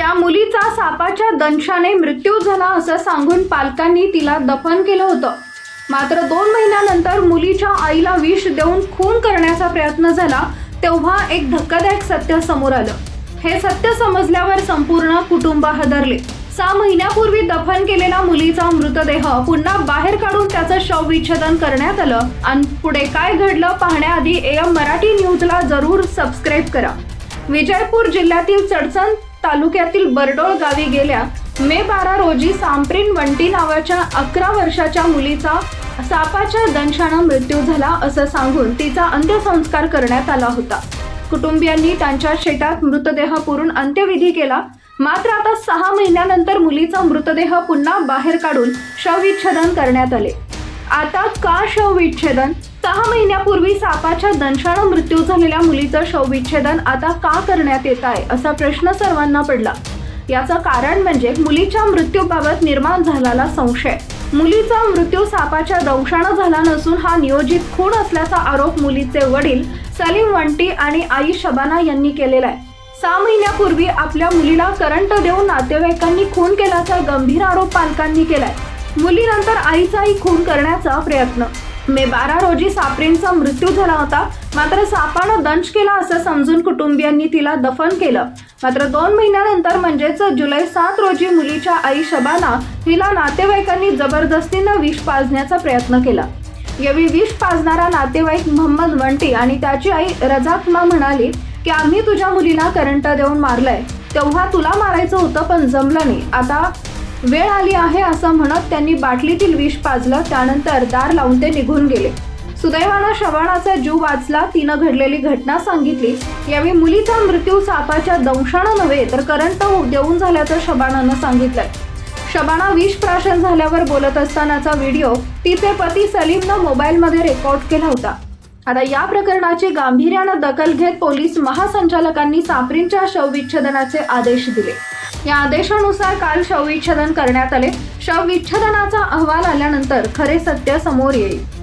त्या मुलीचा सापाच्या दंशाने मृत्यू झाला असं सांगून पालकांनी तिला दफन केलं होतं. मात्र दोन महिन्यानंतर मुलीच्या आईला विष देऊन खून करण्याचा प्रयत्न झाला तेव्हा एक धक्कादायक सत्य समोर आलं. हे सत्य समजल्यावर संपूर्ण कुटुंब हादरले. सहा महिन्यापूर्वी दफन केलेला मुलीचा मृतदेह पुन्हा बाहेर काढून त्याचं शवविच्छेदन करण्यात आलं आणि पुढे काय घडलं पाहण्याआधी एम मराठी न्यूजला जरूर सबस्क्राईब करा. विजयपूर जिल्ह्यातील चडचण तालुक्यातील बरडोळ गावी गेल्या मे बारा रोजी सांप्रिन वंटी नावाच्या अकरा वर्षाच्या मुलीचा सापाच्या दंशानं मृत्यू झाला असं सांगून तिचा अंत्यसंस्कार करण्यात आला होता. कुटुंबियांनी त्यांच्या शेतात मृतदेह पुरून अंत्यविधी केला. मात्र आता सहा महिन्यानंतर मुलीचा मृतदेह पुन्हा बाहेर काढून शवविच्छेदन करण्यात आले. आता का शवविच्छेदन? सहा महिन्यापूर्वी सापाच्या दंशानं मृत्यू झालेल्या मुलीचं शवविच्छेदन आता का करण्यात येत आहे असा प्रश्न सर्वांना पडला. याचं कारण म्हणजे मुलीच्या मृत्यूबाबत निर्माण झालेला संशय. मुलीचा मृत्यू सापाच्या दंशानं झाला नसून हा नियोजित खून असल्याचा आरोप मुलीचे वडील सलीम वंटी आणि आई शबाना यांनी केलेला आहे. सहा महिन्यापूर्वी आपल्या मुलीला करंट देऊन नातेवाईकांनी खून केल्याचा गंभीर आरोप पालकांनी केलाय. मुलीनंतर आईचाही खून करण्याचा प्रयत्न मे बारा रोजी सापरींचा मृत्यू झाला होता. मात्र सापानं दंश केला असं समजून कुटुंबियांनी तिला दफन केलं. मात्र दोन महिन्यानंतर म्हणजेच जुलै सात रोजी मुलीच्या आई शबाना तिला नातेवाईकांनी जबरदस्तीनं विष पाजण्याचा प्रयत्न केला. यावेळी विष पाजणारा नातेवाईक मोहम्मद वंटी आणि त्याची आई रजाकमा म्हणाली की आम्ही तुझ्या मुलीला करंट देऊन मारलंय. तेव्हा तुला मारायचं होतं पण जमलं नाही. आता वेळ आली आहे असं म्हणत त्यांनी बाटलीतील विष पाजलं त्यानंतर दार लावून ते निघून गेले. सुदैवानं श्रवणाचा जीव वाचला तिनं घडलेली घटना सांगितली. यावेळी मुलीचा मृत्यू सापाच्या दंशानं नव्हे तर करंट देऊन झाल्याचं शबानानं सांगितलंय. शबाना विष प्राशन झाल्यावर बोलत असतानाचा व्हिडिओ तिचे पती सलीमनं मोबाईलमध्ये रेकॉर्ड केला होता. आता या प्रकरणाची गांभीर्यानं दखल घेत पोलीस महासंचालकांनी सापरींच्या शवविच्छेदनाचे आदेश दिले. या आदेशानुसार काल शवविच्छेदन करण्यात आले. शवविच्छेदनाचा अहवाल आल्यानंतर खरे सत्य समोर येईल.